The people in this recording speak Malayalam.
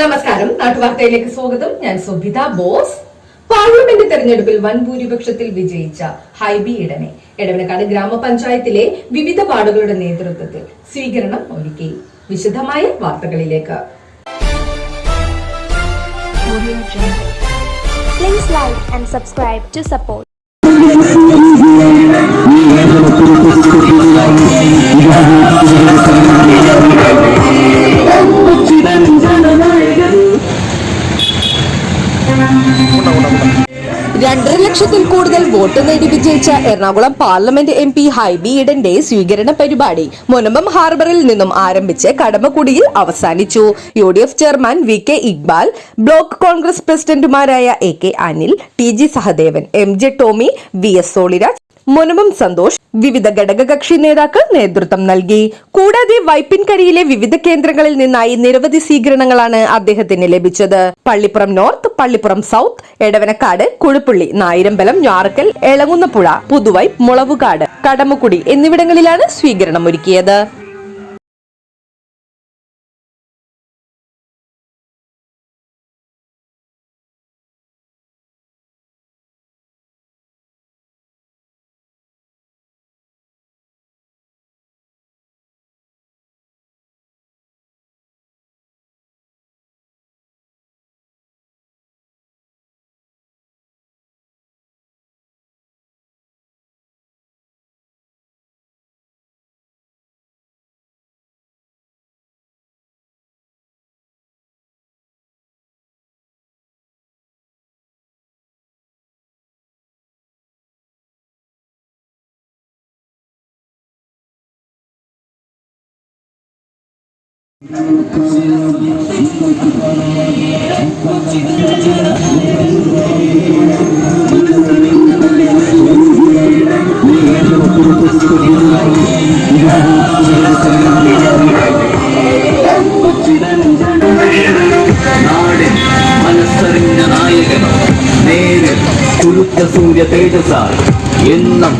നമസ്കാരം. നാട്ടുവാർത്തയിലേക്ക് സ്വാഗതം. ഞാൻ സുബിത ബോസ്. പാർലമെന്റ് തെരഞ്ഞെടുപ്പിൽ വൻ ഭൂരിപക്ഷത്തിൽ വിജയിച്ച ഹൈബി ഇടനെ. എടവനക്കാട് ഗ്രാമപഞ്ചായത്തിലെ വിവിധ വാർഡുകളുടെ നേതൃത്വത്തിൽ സ്വീകരണം ഒരുക്കി. വിശദമായ വാർത്തകളിലേക്ക്. Please like and subscribe to support. രണ്ടര ലക്ഷത്തിൽ കൂടുതൽ വോട്ട് നേടി വിജയിച്ച Ernakulam parliament M P Hibi ഈഡന്റെ സ്വീകരണ പരിപാടി മുനമ്പം ഹാർബറിൽ നിന്നും ആരംഭിച്ച് കടമക്കുടിയിൽ അവസാനിച്ചു. U D F chairman V K Iqbal block Congress പ്രസിഡന്റുമാരായ A K Anil T G Sahadevan M J Tomy V S Soliraj Munambam Santhosh വിവിധ ഘടകകക്ഷി നേതാക്കൾ നേതൃത്വം നൽകി. കൂടാതെ വൈപ്പിൻകരിയിലെ വിവിധ കേന്ദ്രങ്ങളിൽ നിന്നായി നിരവധി സ്വീകരണങ്ങളാണ് അദ്ദേഹത്തിന് ലഭിച്ചത്. പള്ളിപ്പുറം നോർത്ത് പള്ളിപ്പുറം സൗത്ത് എടവനക്കാട് കുഴുപ്പുള്ളി നായിരമ്പലം ഞാറക്കൽ എളങ്ങുന്നപ്പുഴ പുതുവൈ മുളവുകാട് കടമക്കുടി എന്നിവിടങ്ങളിലാണ് സ്വീകരണം ഒരുക്കിയത് മനസ്സറിഞ്ഞ നായകൻ നേരിൽ കുരുത്ത സൂര്യ തേജസ എന്നും